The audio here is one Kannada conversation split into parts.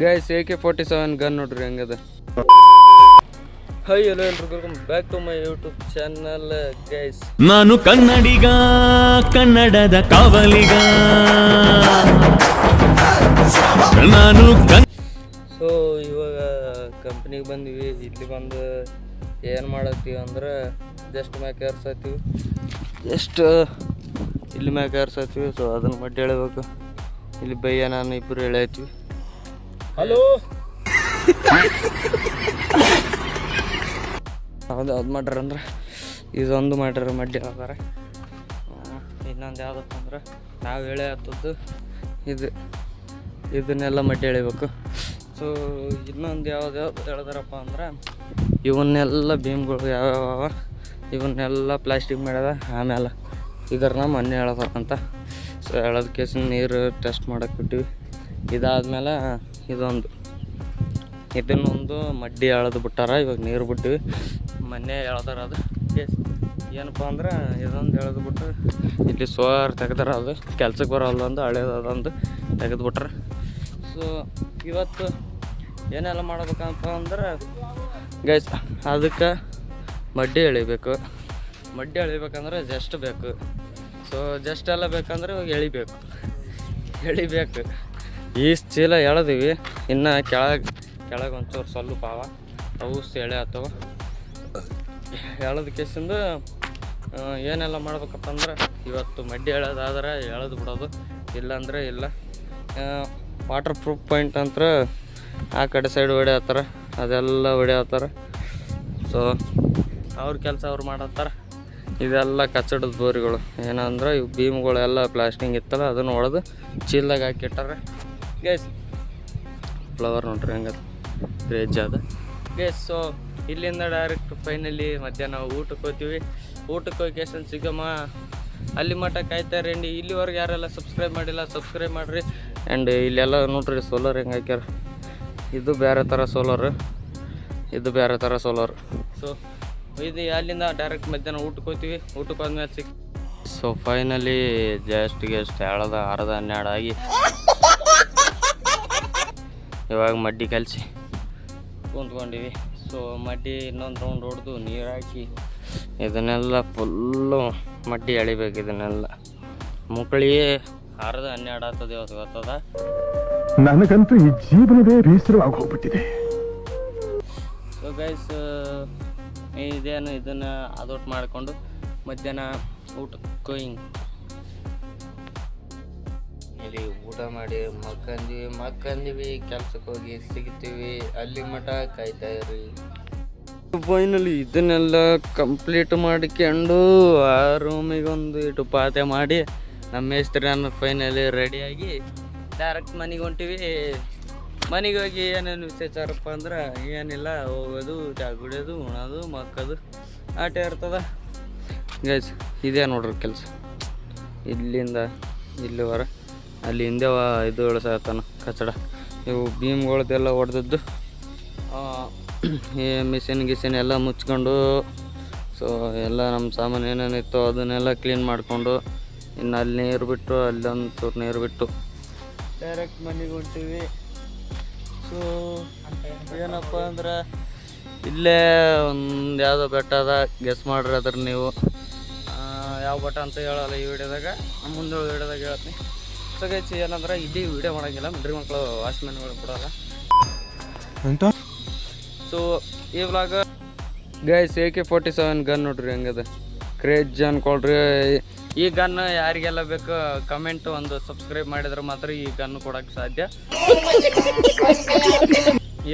Guys A K forty seven gun ನೋಡ್ರಿ ಹಂಗದ. ಹೈ ಹಲೋ ಎಲ್ರಿಗೂ welcome back to my YouTube channel guys ನಾನು ಕನ್ನಡಿಗ ಕನ್ನಡದ ಕಾವಲಿಗ. ನಾನು ಸೊ ಇವಾಗ ಕಂಪ್ನಿಗೆ ಬಂದ್ವಿ ಇಲ್ಲಿ ಬಂದು ಏನು ಮಾಡತ್ತೀವಿ ಅಂದ್ರೆ ಜಸ್ಟ್ ಮ್ಯಾಕೆ ಏರ್ಸತ್ತೀವಿ. ಜಸ್ಟ್ ಇಲ್ಲಿ ಮ್ಯಾಕೆ ಏರ್ಸತ್ತೀವಿ ಸೊ ಅದನ್ನ ಮಡ್ಡಿ ಹೇಳಬೇಕು ಇಲ್ಲಿ ಬೈಯ್ಯ ನಾನು ಇಬ್ಬರು ಎಳೆಯತ್ತೀವಿ ಹಲೋ ಅದು ಅದು ಮಾಡ್ಯಾರ ಅಂದ್ರೆ ಇದೊಂದು ಮಾಡ್ಯಾರ ಮಡ್ಡಿ ಅದಾರೆ. ಇನ್ನೊಂದು ಯಾವುದಪ್ಪ ಅಂದ್ರೆ ನಾವು ಎಳೆ ಹತ್ತದ್ದು ಇದು, ಇದನ್ನೆಲ್ಲ ಮಡ್ಡಿ ಎಳಿಬೇಕು. ಸೊ ಇನ್ನೊಂದು ಯಾವ್ದು ಯಾವ್ದು ಹೇಳ್ದಾರಪ್ಪ ಅಂದ್ರೆ ಇವನ್ನೆಲ್ಲ ಭೀಮ್ಗಳು ಯಾವ್ಯಾವ, ಇವನ್ನೆಲ್ಲ ಪ್ಲಾಸ್ಟಿಕ್ ಮಾಡ್ಯದ ಆಮೇಲೆ ಇದರನ್ನ ಮೊನ್ನೆ ಹೇಳಬೇಕಂತ ಸೊ ಹೇಳೋದಕ್ಕೆ ನೀರು ಟೆಸ್ಟ್ ಮಾಡಕ್ಕೆ ಬಿಟ್ಟಿವಿ. ಇದಾದ್ಮೇಲೆ ಇದೊಂದು. ಇದನ್ನೊಂದು ಮಡ್ಡಿ ಎಳೆದು ಬಿಟ್ಟಾರ, ಇವಾಗ ನೀರು ಬಿಟ್ಟಿವಿ. ಮೊನ್ನೆ ಎಳ್ದಾರ ಅದು. ಏನಪ್ಪ ಅಂದ್ರೆ ಇದೊಂದು ಎಳೆದು ಬಿಟ್ಟು ಇಲ್ಲಿ ಸೋರ್ ತೆಗ್ದಾರ ಅದು. ಕೆಲ್ಸಕ್ಕೆ ಬರೋಲ್ಲ ಹಳೇದೊಂದು ತೆಗೆದು ಬಿಟ್ರೆ. ಸೊ ಇವತ್ತು ಏನೆಲ್ಲ ಮಾಡ್ಬೇಕಂತ ಅಂದ್ರೆ ಗೈಸ್ ಅದಕ್ಕೆ ಮಡ್ಡಿ ಎಳಿಬೇಕು. ಮಡ್ಡಿ ಎಳಿಬೇಕಂದ್ರೆ ಜಸ್ಟ್ ಬೇಕು. ಸೊ ಜಸ್ಟ್ ಎಲ್ಲ ಬೇಕಂದ್ರೆ ಇವಾಗ ಎಳಿಬೇಕು. ಎಳಿಬೇಕು. ಈಸ್ಟ್ ಚೀಲ ಎಳೆದಿವಿ. ಇನ್ನು ಕೆಳಗೆ ಕೆಳಗೆ ಒಂಚೂರು ಸ್ವಲ್ಪ ಅವ ಅವು ಎಳೆ ಆಗ್ತವ ಎಳೆದ ಕೇಸಿಂದ ಏನೆಲ್ಲ ಮಾಡ್ಬೇಕಪ್ಪ ಅಂದ್ರೆ, ಇವತ್ತು ಮಡ್ಡಿ ಎಳೆದಾದ್ರೆ ಎಳೆದು ಬಿಡೋದು. ಇಲ್ಲಾಂದ್ರೆ ಇಲ್ಲ. ವಾಟರ್ ಪ್ರೂಫ್ ಪಾಯಿಂಟ್ ಅಂತ ಆ ಕಡೆ ಸೈಡ್ ಹೊಡೆಯತ್ತಾರ ಅದೆಲ್ಲ ಹೊಡೆಯತ್ತಾರ ಸೊ ಅವ್ರ ಕೆಲಸ ಅವ್ರು ಮಾಡತ್ತಾರ. ಇದೆಲ್ಲ ಕಚ್ಚಡದ ಬೋರಿಗಳು. ಏನಂದ್ರೆ ಇವು ಭೀಮ್ಗಳೆಲ್ಲ ಪ್ಲಾಸ್ಟಿಂಗ್ ಇತ್ತಲ್ಲ ಅದನ್ನು ಹೊಡೆದು ಚೀಲ್ದಾಗ ಹಾಕಿಟ್ಟಾರ ಗೈಸ್ ಫ್ಲವರ್ ನೋಡ್ರಿ ಹಂಗದ. ರೇಜ್ ಅದ. ಗೇಸ್ ಸೊ ಇಲ್ಲಿಂದ ಡೈರೆಕ್ಟ್ ಫೈನಲಿ ಮಧ್ಯಾಹ್ನ ಊಟಕ್ಕೆ ಹೋಗ್ತೀವಿ. ಊಟಕ್ಕೆ ಹೋಗಿ ಕೇಸನ್ ಸಿಗಮ್ಮ? ಅಲ್ಲಿ ಮಟ್ಟ ಕಾಯ್ತಾ ರೀ ಇಲ್ಲಿವರೆಗೆ ಯಾರೆಲ್ಲ ಸಬ್ಸ್ಕ್ರೈಬ್ ಮಾಡಿಲ್ಲ ಸಬ್ಸ್ಕ್ರೈಬ್ ಮಾಡಿರಿ. ಆ್ಯಂಡ್ ಇಲ್ಲೆಲ್ಲ ನೋಡ್ರಿ ಸೋಲಾರ್ ಹೆಂಗೆ ಹಾಕ್ಯಾರ. ಇದು ಬೇರೆ ಥರ ಸೋಲಾರ್ ಇದು ಬೇರೆ ಥರ ಸೋಲಾರ್ ಸೊ ಇದು ಅಲ್ಲಿಂದ ಡೈರೆಕ್ಟ್ ಮಧ್ಯಾಹ್ನ ಊಟಕ್ಕೆ ಹೋಗ್ತೀವಿ. ಊಟಕ್ಕೆ ಹೋದ್ಮೇಲೆ ಸಿಕ್ ಸೊ ಫೈನಲಿ ಜಸ್ಟ್ ಗೆಸ್ಟ್ ಹೇಳದ ಅರ್ಧ ಹನ್ನೆರಡು ಆಗಿ. ಇವಾಗ ಮಡ್ಡಿ ಕಲಸಿ. ಕುಂತ್ಕೊಂಡಿವಿ. ಸೊ ಮಡ್ಡಿ ಇನ್ನೊಂದು ರೌಂಡ್ ಹೊಡೆದು ನೀರು ಹಾಕಿ ಇದನ್ನೆಲ್ಲ ಫುಲ್ಲು ಮಡ್ಡಿ ಎಳಿಬೇಕು ಇದನ್ನೆಲ್ಲ. ಮುಕ್ಕಳಿ ಅರ್ಧ ಹನ್ನೆರಡು ಆಗ್ತದೆ ಇವತ್ತು ಗೊತ್ತದ? ನನಗಂತೂ ಈ ಜೀವನವೇ ಬೇಸರವಾಗಿ ಹೋಗ್ಬಿಟ್ಟಿದೆ. ಸೊ ಗೈಸ್ ಇದೇನು ಇದನ್ನು ಅದೊಟ್ಟು ಮಾಡಿಕೊಂಡು ಮಧ್ಯಾಹ್ನ ಊಟಕ್ಕೆ ಹಿಂಗೆ. ಇಲ್ಲಿ ಊಟ ಮಾಡಿ ಮಕ್ಕಂದ್ವಿ ಮಕ್ಕಂದ್ವಿ ಕೆಲ್ಸಕ್ಕೆ ಹೋಗಿ ಸಿಗ್ತೀವಿ. ಅಲ್ಲಿ ಮಠ ಕಾಯ್ತಾ ಇರಿ ಫೈನಲಿ ಇದನ್ನೆಲ್ಲ ಕಂಪ್ಲೀಟ್ ಮಾಡಿಕೊಂಡು ಆ ರೂಮಿಗೆ ಒಂದು ಇಟ್ಟು ಪಾತೆ ಮಾಡಿ ನಮ್ಮ ಮೇಸ್ತ್ರಿ ನಾನು ಫೈನಲಿ ರೆಡಿಯಾಗಿ ಡೈರೆಕ್ಟ್ ಮನೆಗೆ ಹೊಂಟಿವಿ. ಮನೆಗೆ ಹೋಗಿ ಏನೇನು ವಿಶೇಷಾರಪ್ಪ ಅಂದ್ರೆ ಏನಿಲ್ಲ, ಹೋಗೋದು, ಚಾ ಕುಡಿಯೋದು, ಉಣೋದು ಮಕ್ಕದು ಆಟ ಇರ್ತದ. ಗೈಸ್ ಇದೇ ನೋಡ್ರಿ ಕೆಲಸ. ಇಲ್ಲಿಂದ ಇಲ್ಲಿವರ. ಅಲ್ಲಿ ಹಿಂದೆ ಇದು ಇಳಿಸತ್ತಾನ ಕಚಡ. ಇವು ಭೀಮ್ಗಳದೆಲ್ಲ ಹೊಡೆದದ್ದು. ಈ ಮಿಷಿನ್ ಗಿಷಿನ್ ಎಲ್ಲ ಮುಚ್ಕೊಂಡು ಸೊ ಎಲ್ಲ ನಮ್ಮ ಸಾಮಾನು ಏನೇನಿತ್ತು ಅದನ್ನೆಲ್ಲ ಕ್ಲೀನ್ ಮಾಡಿಕೊಂಡು, ಇನ್ನು ಅಲ್ಲಿ ನೀರು ಬಿಟ್ಟು ಅಲ್ಲೊಂದು ಚೂರು ನೀರು ಬಿಟ್ಟು. ಡೈರೆಕ್ಟ್ ಮನೆಗೆ ಹೊಂಟೀವಿ. ಸೊ ಏನಪ್ಪ ಅಂದ್ರೆ, ಇಲ್ಲೇ ಒಂದು ಯಾವುದೋ ಬೆಟ್ಟ ಅದ. ಗೆಸ್ ಮಾಡ್ರಿ ಅದ್ರ ನೀವು. ಯಾವ ಬೆಟ್ಟ ಅಂತ ಹೇಳಲ್ಲ ಈ ವಿಡಿಯೋದಾಗ. ಮುಂದೆ ವಿಡಿಯೋದಾಗ ಹೇಳ್ತೀನಿ. ಗೈಸ್ ಏನಂದ್ರೆ ಇಲ್ಲಿ ವಿಡಿಯೋ ಮಾಡೋಂಗಿಲ್ಲ. ಮಿಡ್ರಿ ಮಕ್ಕಳು ವಾಚ್ಮ್ಯಾನ್ಗಳು ಬಿಡೋಲ್ಲ. ಸೊ ಈ vlog guys A K forty seven gun ನೋಡ್ರಿ ಹಂಗದ. ಕ್ರೇಜ್ ಅನ್ಕೊಳ್ರಿ ಈ ಗನ್ ಯಾರಿಗೆಲ್ಲ ಬೇಕು ಕಮೆಂಟ್ ಒಂದು ಸಬ್ಸ್ಕ್ರೈಬ್ ಮಾಡಿದ್ರೆ ಮಾತ್ರ ಈ ಗನ್ ಕೊಡಕ್ಕೆ ಸಾಧ್ಯ.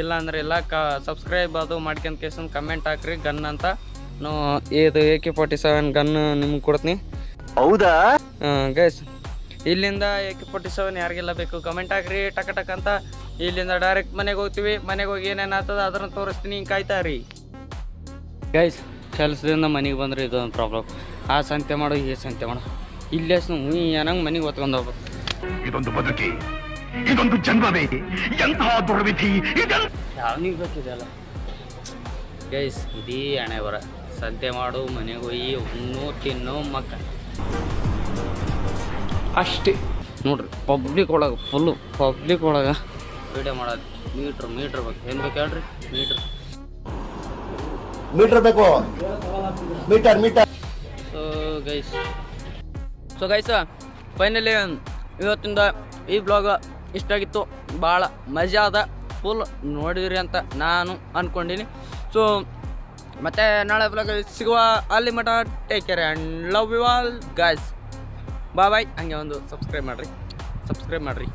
ಇಲ್ಲ ಅಂದ್ರೆ ಇಲ್ಲ ಕ ಸಬ್ಸ್ಕ್ರೈಬ್ ಅದು ಮಾಡ್ಕೊಂಡ್ ಕೇಸನ್ ಕಮೆಂಟ್ ಹಾಕ್ರಿ ಗನ್ ಅಂತ. ನಾವು ಇದು A K forty seven gun ನಿಮ್ಗೆ ಕೊಡ್ತೀನಿ. ಹೌದಾ? ಗೈಸ್ ಇಲ್ಲಿಂದ ಎ ಕೆ ಫೋರ್ಟಿ ಸೆವೆನ್ ಯಾರಿಗೆಲ್ಲ ಬೇಕು ಕಮೆಂಟ್ ಹಾಕ್ರಿ ಟಕ ಟಕ್ ಅಂತ. ಇಲ್ಲಿಂದ ಡೈರೆಕ್ಟ್ ಮನೆಗೆ ಹೋಗ್ತೀವಿ. ಮನೆಗೆ ಹೋಗಿ ಏನೇನು ಆಗ್ತದ ಅದನ್ನ ತೋರಿಸ್ತೀನಿ. ಹಿಂಗೆ ಕಾಯ್ತಾ ರೀ ಗೈಸ್ ಕೆಲಸದಿಂದ ಮನೆಗೆ ಬಂದ್ರೆ ಇದೊಂದು ಪ್ರಾಬ್ಲಮ್ ಆ ಸಂತೆ ಮಾಡು ಈ ಸಂತೆ ಮಾಡು. ಇಲ್ಲೇ ಸುಮ್ಮನೆ ಏನಂಗೆ ಮನೆಗೆ ಹೊತ್ಕೊಂಡು ಹೋಗ್ಬೇಕು. ಇದೊಂದು ಬದುಕಿ ಇದೊಂದು ಜನ್ಮವೇ ಎಂತಹ ದುರ್ವಿಧಿ ಯಾವನಿಗೆ ಬೇಕಿದೆಯಲ್ಲ ಗೈಸ್ ಇದೀ ಹಣೆ ಬರ ಸಂತೆ ಮಾಡು ಮನೆಗೆ ಹೋಗಿ ಉಣ್ಣು ತಿನ್ನು ಮಕ್ಕ. ಅಷ್ಟೇ. ನೋಡ್ರಿ ಪಬ್ಲಿಕ್ ಒಳಗೆ ಫುಲ್ಲು ಪಬ್ಲಿಕ್ ಒಳಗೆ. ವಿಡಿಯೋ ಮಾಡೋದು. ಮೀಟ್ರ್ ಮೀಟ್ರ್ ಬೇಕು. ಏನು ಬೇಕು ಹೇಳ್ರಿ? ಮೀಟ್ರ್ ಮೀಟರ್ ಬೇಕು. Meter meter so guys so guys finally ಇವತ್ತಿಂದ ಈ ಬ್ಲಾಗ್ ಇಷ್ಟ ಆಗಿತ್ತು. ಭಾಳ ಮಜಾ ಅದ. ಫುಲ್ ನೋಡಿದ್ರಿ ಅಂತ ನಾನು ಅಂದ್ಕೊಂಡೀನಿ ಸೊ ಮತ್ತೆ ನಾಳೆ ಬ್ಲಾಗ್ ಸಿಗುವ. ಅಲ್ಲಿ ಮಠ. Take care and love you all guys bye bye. ಹಂಗೆ ಒಂದು ಸಬ್ಸ್ಕ್ರೈಬ್ ಮಾಡಿರಿ. ಸಬ್ಸ್ಕ್ರೈಬ್ ಮಾಡಿರಿ.